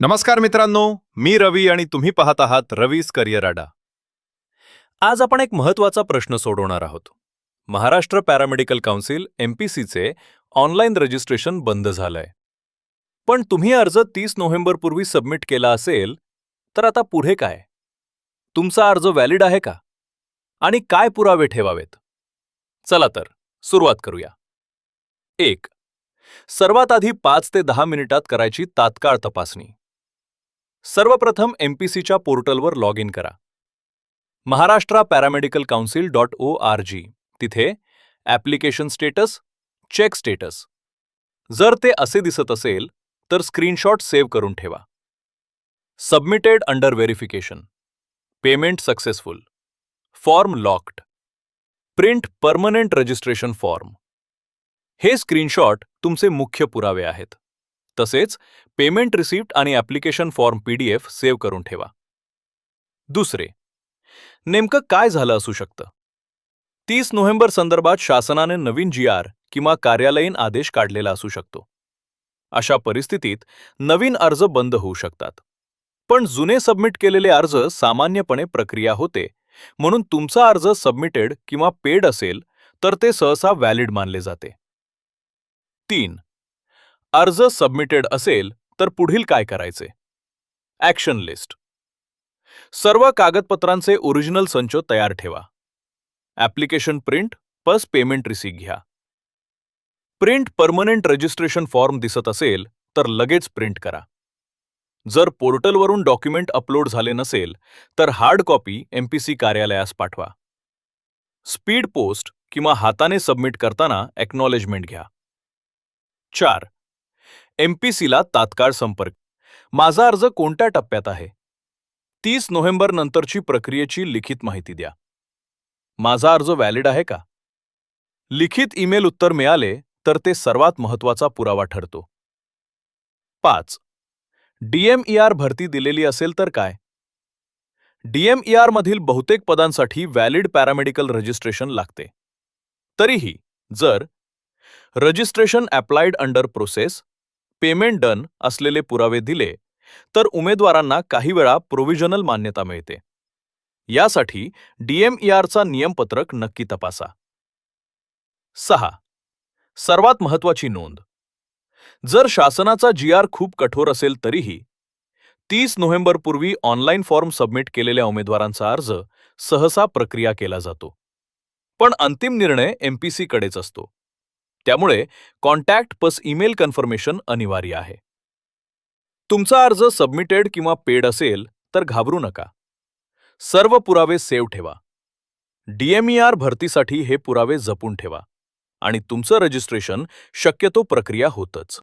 नमस्कार मित्रांनो मी रवी आणि तुम्ही पाहत आहात रवीज करिअर आडा आज आपण एक महत्त्वाचा प्रश्न सोडवणार आहोत. महाराष्ट्र पॅरामेडिकल काउन्सिल एमपीसीचे ऑनलाईन रजिस्ट्रेशन बंद झालंय. पण तुम्ही अर्ज तीस नोव्हेंबरपूर्वी सबमिट केला असेल तर आता पुढे काय? तुमचा अर्ज व्हॅलिड आहे का? आणि काय पुरावे ठेवावेत? चला तर सुरुवात करूया. एक सर्वात आधी पाच ते दहा मिनिटात करायची तात्काळ तपासणी. सर्वप्रथम एमपीसीच्या पोर्टलवर लॉग इन करा. Maharashtra paramedical council dot O R G. तिथे ॲप्लिकेशन स्टेटस चेक स्टेटस. जर ते असे दिसत असेल तर स्क्रीनशॉट सेव्ह करून ठेवा. Submitted under verification. Payment successful. Form locked. Print permanent registration form. हे स्क्रीनशॉट तुमचे मुख्य पुरावे आहेत. तसेच पेमेंट रिसिप्ट आणि ॲप्लिकेशन फॉर्म पीडीएफ सेव्ह करून ठेवा. दुसरे नेमकं काय झालं असू शकतं? तीस नोव्हेंबर संदर्भात शासनाने नवीन जी आर किंवा कार्यालयीन आदेश काढलेला असू शकतो. अशा परिस्थितीत नवीन अर्ज बंद होऊ शकतात. पण जुने सबमिट केलेले अर्ज सामान्यपणे प्रक्रिया होते म्हणून तुमचा अर्ज सबमिटेड किंवा पेड असेल तर ते सहसा व्हॅलिड मानले जाते. तीन अर्ज सबमिटेड असेल तर पुढील काय करायचे? ॲक्शन लिस्ट सर्व कागदपत्रांचे ओरिजिनल संच तयार ठेवा. Application print plus payment receipt घ्या. प्रिंट परमनंट रजिस्ट्रेशन फॉर्म दिसत असेल तर लगेच प्रिंट करा. जर पोर्टलवरून डॉक्युमेंट अपलोड झाले नसेल तर हार्ड कॉपी एमपीसी कार्यालयास पाठवा. स्पीड पोस्ट किंवा हाताने सबमिट करताना एक्नॉलेजमेंट घ्या. चार एमपीसीला तात्काळ संपर्क. माझा अर्ज कोणत्या टप्प्यात आहे? तीस नोव्हेंबर नंतरची प्रक्रियेची लिखित माहिती द्या. माझा अर्ज व्हॅलिड आहे का? लिखित ईमेल उत्तर मिळाले तर ते सर्वात महत्त्वाचा पुरावा ठरतो. पाच. डीएमईआर भरती दिलेली असेल तर काय? डीएमईआर मधील बहुतेक पदांसाठी व्हॅलिड पॅरामेडिकल रजिस्ट्रेशन लागते. तरीही जर registration applied under process payment done असलेले पुरावे दिले तर उमेदवारांना काही वेळा प्रोव्हिजनल मान्यता मिळते. यासाठी डीएमईआरचा नियमपत्रक नक्की तपासा. सहा. सर्वात महत्वाची नोंद. जर शासनाचा जी आर खूप कठोर असेल तरीही तीस नोव्हेंबरपूर्वी ऑनलाईन फॉर्म सबमिट केलेल्या उमेदवारांचा अर्ज सहसा प्रक्रिया केला जातो. पण अंतिम निर्णय एमपीसी कडेच असतो. त्यामुळे कॉन्टॅक्ट प्लस ईमेल कन्फर्मेशन अनिवार्य आहे. तुमचा अर्ज सबमिटेड किंवा पेड असेल तर घाबरू नका. सर्व पुरावे सेव्ह ठेवा. डीएमईआर भरतीसाठी हे पुरावे जपून ठेवा आणि तुमचं रजिस्ट्रेशन शक्यतो प्रक्रिया होतच.